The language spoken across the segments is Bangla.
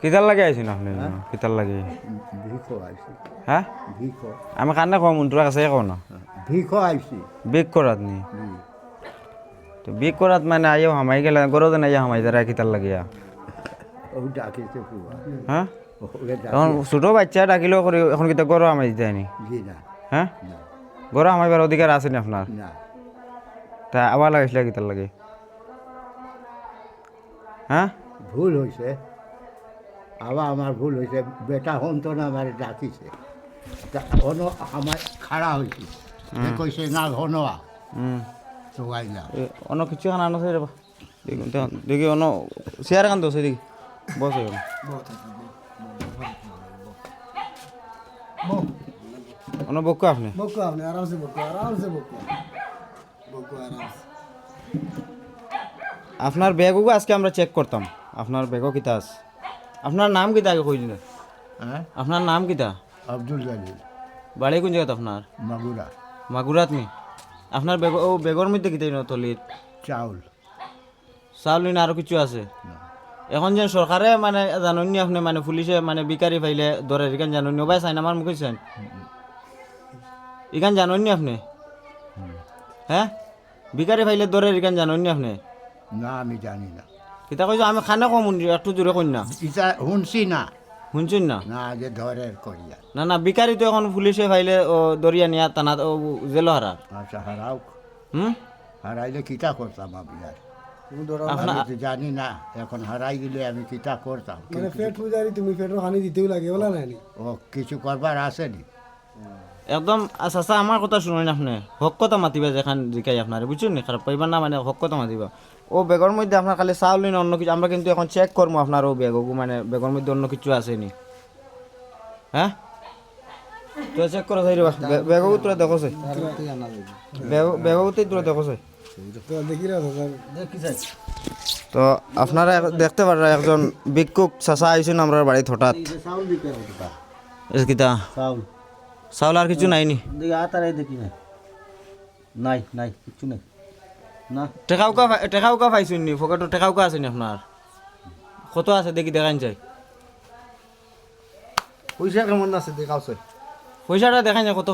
কিতার লাগে আইছেন আপনি? কিতার লাগে? হ্যাঁ? আমি কান্না কম তোরা কাছে কও না? করাত নি? তো বিক করাত মানে আইও হামাই গেলে গরদ না আইয়া হামাই তারা কিতার লাগিয়া। হ্যাঁ এখন ছোট বাচ্চা ডাকিলেও করে এখন কিতা গরো জি না। হ্যাঁ গরো হামাইবার অধিকার আছে নি আপনার না। তা আবার লাগাইছিল কিতার লাগে? হ্যাঁ? ভুল হয়েছে আবার আমার ভুল হয়েছে বেটা হন তো না আমার ডাকিছে। তা হন আমার খাড়া হয়েছে কইছে না হনয়া তো অন্য কিছু খানা আনো বা। দেখুন দেখি অন্য চেয়ার খান দোষে দেখি। বসে অন্য বকু আপনি। বকো আপনি আরামসে বকো আরামসে বকো। আপনার ব্যাগও আজকে আমরা চেক করতাম। আপনার ব্যাগও কিতা আছে? আপনার নাম কিতা আগে কই দিন হ্যাঁ? আপনার নাম কিতা? আব্দুল গালিল বাড়ি কোন জায়গাত আপনার? মাগুরা। মাগুরাত নি? আপনার বেগ ও বেগর মধ্যে কিতা ইনো তলিত? চাউল। চাউল নিন আরও কিছু আছে? এখন যেন সরকারে মানে জাননি আপনি মানে পুলিশে মানে বিকারি পাইলে ধরে এখান জাননি ওবাই চাইন আমার মুখে চাইন। ইখান জাননি আপনি? হ্যাঁ বিকারি পাইলে ধরে এখান জাননি আপনি? না আমি জানি না। কিতা কইছো আমি খানে কম একটু জোরে কই না। ইটা শুনছি না। শুনছেন না? না যে ধরে করিয়া। না না বিকারি তো এখন পুলিশে পাইলে ও দরিয়া নিয়া টানা ও জেল হারা। আচ্ছা হারাও। হুম? হারাইলে কিতা করতাম আমি আর? আমি জানি না এখন হারাই দিলে আমি কিতা করতাম? মানে পেট পূজারি তুমি পেটের হানি দিতেও লাগে বলা নাই ও কিছু করবার আসেনি একদম চাচা আমার কথা শুনুন আপনি হক কথা মাতিবা যেখান জিকাই আপনার বুঝছেন নি খারাপ পাইবার না মানে হক কথা মাতিবা। ও বেগর মধ্যে আপনার খালি চাউল নিন অন্য কিছু? আমরা কিন্তু এখন চেক করব আপনার ও বেগ মানে বেগর মধ্যে অন্য কিছু আছে নি? হ্যাঁ তো চেক করে চাই বেগও তোরা দেখো বেগও তোরা দেখো তো আপনারা দেখতে পারেন একজন ভিক্ষুক চাচা আইসুন আমরা বাড়িতে হঠাৎ। কিতা? চাউল। চাউল আর কিছু নাই নি আতারাই দেখি না নাই নাই কিছু নাই না টেকাউকা নি টেকাউকা আছে নি আপনার কত আছে দেখি দেখান চাই পয়সা কেমন আছে দেখাওছে পয়সাটা দেখাই না কত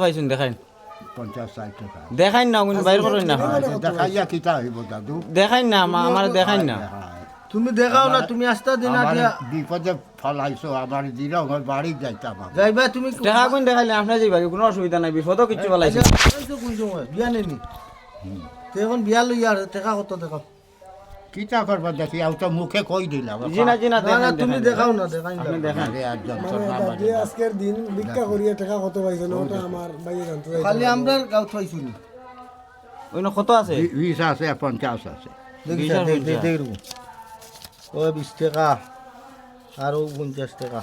পঞ্চাশ ষাট টাকা দেখাইন না বাইর করেন না দেখাইয়া কিতা হইব দাদু দেখাইন না আমার দেখাইন না তুমি দেখাও না তুমি আস্তা দিন আমার বিপদে ফলাইছো আমার দিল আমার বাড়ি যাইতাম আমি। যাইবা তুমি টেকা কোন দেখাইলে আপনার যাইবা কোনো অসুবিধা নাই বিপদও কিচ্ছু বলাইছে কোন সময়? বিয়া নেনি তো এখন বিয়া লই আর টাকা কত দেখাও কিতা করবা দেখি আর তো মুখে কই দিলাম জি না জি না তুমি দেখাও না দেখাই যন্ত্রণা মানে বাজে। যে আজকের দিন ভিক্ষা করিয়া টাকা কত পাইছে ওটা আমার বাইরে জানতে চাই খালি আমরা গাঁও থাইছি ওই না কত আছে? বি- বিশ আছে পঞ্চাশ আছে। বিশ আর পঞ্চাশ। ও বিশ টাকা আর ও পঞ্চাশ টাকা।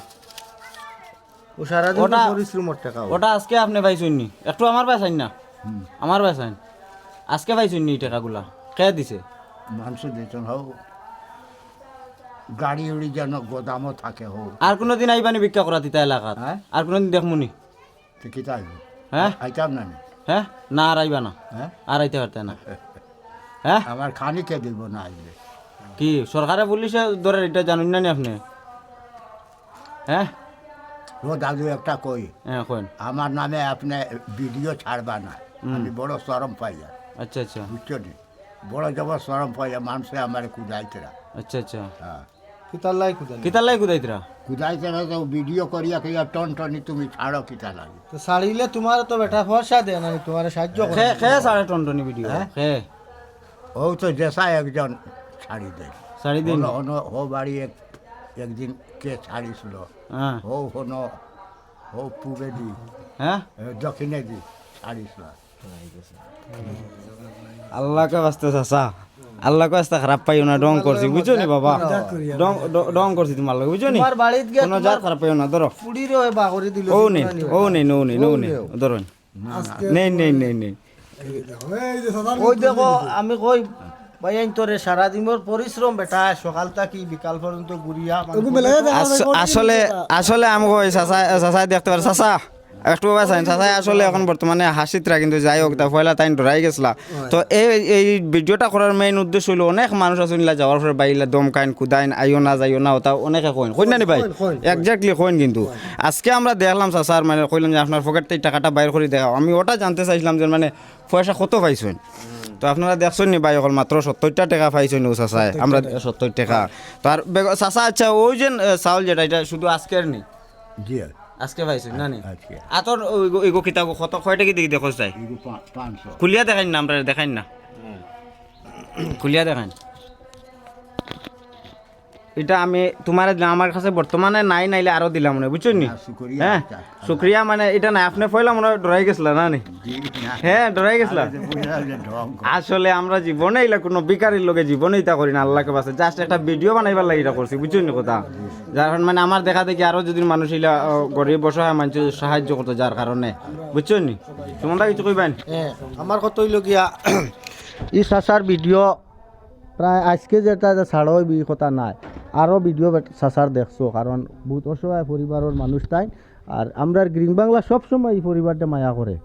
ও সারাদিন ওটা- পরিশ্রমের টাকা ওটা আজকে আপনি পাইছুন নি? একটু আমার পাইছেন না? আমার পাইছেন? আজকে পাইছুন নি এই টাকাগুলা? কে দিছে? মানুষ দিতেন হোক গাড়ি উড়ি যেন গোদামও থাকে হোক আর কোনোদিন আইবানি ভিক্ষা করা তিতা এলাকাত? হ্যাঁ? আর কোনোদিন দেখমুনি তো কিতা হইব হ্যাঁ? আইতাম না? হ্যাঁ? না আর আইবা না। হ্যাঁ? আর আইতে পারতে না। হ্যাঁ? আমার খানি কে দিব না আইলে। কি? সরকারে পুলিশে ধরে এটা জানুন না নি আপনি? হ্যাঁ? ও দাদু একটা কই? হ্যাঁ কোন আমার নামে আপনি ভিডিও ছাড়বা না। আমি বড় শরম পাইয়া আচ্ছা আচ্ছা। বুঝছ নি বড় জব শরম পাইয়া মানুষে আমার কুদাইতে রা আচ্ছা আচ্ছা। হ্যাঁ। কিতার লাই খুদানি কিতার কুদাইতরা তো ভিডিও করিয়া কইয়া টন টনি তুমি ছাড়ো কিতা লাগে তো ছাড়িলে তোমার তো বেটা ফর্সা তোমার সাহায্য করে। খে খে সাড়ে টনটনি ভিডিও। খে। ও তো জেসা একজন ছাড়ি দেয় সাড়ে দিন? হনো হো বাড়ি এক একদিন কে ছাড়িছিল হ্যাঁ। হো হনো হো পূবে দি হ্যাঁ? এ, দক্ষিণে দি ছাড়িছিল আল্লাহকে বাস্তে চাচা আল্লাহকে বাস্তে খারাপ পাইও না ডং করছি বুঝছ নি বাবা? ডং ড- করছি তোমার লাগে বুঝছ নি? কোনো জাত খারাপ পাইও না ধরো। ও নেই ও নেই নো নেই নো নেই ধরো নেই নেই নেই নেই ওই দেখো। আমি কই ভাই আইন তোরে সারাদিনের পরিশ্রম বেটা সকাল থাকি বিকাল পর্যন্ত ঘুরিয়া আসলে আসলে আমাকে ওই চাচা চাচাই দেখতে পারে। চাচা একটু বাবা চাইন চাচাই আসলে এখন বর্তমানে হাসিতরা কিন্তু যাই হোক তা পয়লা তাই ডরাই গেছিলা। তো এই এই ভিডিওটা করার মেইন উদ্দেশ্য হলো অনেক মানুষ আছে যাওয়ার পরে বাইলা দম কাইন কুদাইন আইও না যাইও না ওটা অনেকে কইন। কইন না নি ভাই? এক্স্যাক্টলি কইন কিন্তু। আজকে আমরা দেখলাম চাচার মানে কইলাম যে আপনার পকেট থেকে টাকাটা বাইর করে দেখাও। আমি ওটা জানতে চাইছিলাম যে মানে পয়সা কত পাইছেন? তো আপনারা দেখছেন নি ভাই অকল মাত্র সত্তরটা টাকা পাইছেন ও চাষায় আমরা সত্তর টাকা। তো আর চাষা আচ্ছা ওই যে চাউল যেটা এটা শুধু আজকের নি? জি আজকে। পাইছো না নি? আজকে। আতর এগো কিতাব কত কয়টা কি দেখি দেখো চাই খুলিয়া দেখাইন না আমরা দেখাইন না। খুলিয়া দেখাইন। এটা আমি তোমার আমার কাছে বর্তমানে নাই নাইলে আরও দিলাম মনে বুঝছ নি? না, হ্যাঁ আচ্ছা। শুক্রিয়া মানে এটা না আপনি পয়লা মনে হয় ডরাই গেছিল না নি? না হ্যাঁ। ডরাই গেছিল। আসলে আমরা জীবনে এগুলা কোনো বিকারির লোকে জীবনে এটা করি না আল্লাহকে বাসে জাস্ট একটা ভিডিও বানাইবার লাগে এটা করছি বুঝছ নি কথা? যার কারণে মানে আমার দেখা দেখি আরও যদি মানুষ আহ, গরিব অসহায় মানুষ সাহায্য করতো যার কারণে বুঝছ নি? তোমার কিছু কইবেন? হ্যাঁ আমার কত হইল গিয়া ই চাচার ভিডিও প্রায় আজকে যেটা যে ছাড়ো বি কথা নাই। আরও ভিডিও সাসার দেখছ, কারণ বহুত অসহায় পরিবারের মানুষ তাই। আর আমরা গ্রিন বাংলা সবসময় এই পরিবারটা মায়া করে।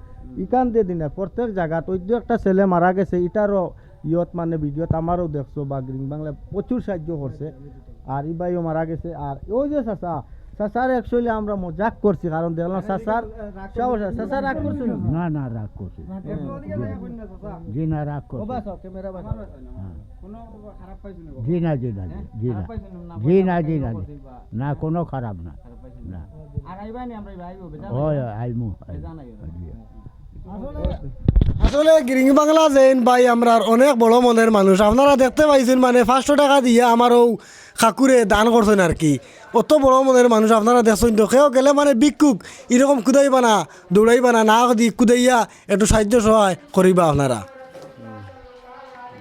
ইকান দিয়ে দিনে প্রত্যেক জায়গা যে একটা ছেলে মারা গেছে, ইটারও ইয়ত মানে ভিডিওত আমারও দেখছ বা গ্রিন বাংলা প্রচুর সাহায্য করছে। আর ইবাইও মারা গেছে। আর ওই যে চাচা চাচার অ্যাকচুয়ালি আমরা মজাক করছি কারণ দেখলাম চাচার চাচা রাগ করছ। নি? না না রাগ করছি। জি না রাগ করছি। জি না জি না জি না। জি না জি না না কোনো খারাপ না। হয় আসলে গ্রিং বাংলা জেন ভাই আমরা অনেক বড় মনের মানুষ। আপনারা দেখতে পাইছেন মানে পাঁচশো টাকা দিয়ে আমারও খাকুরে দান করছেন আর কি? অত বড় মনের মানুষ আপনারা দেখছেন তো কেউ গেলে মানে বিক্ষুক এরকম কুদাইবা না দৌড়াইবা না না দি কুদাইয়া একটু সাহায্য সহায় করিবা আপনারা।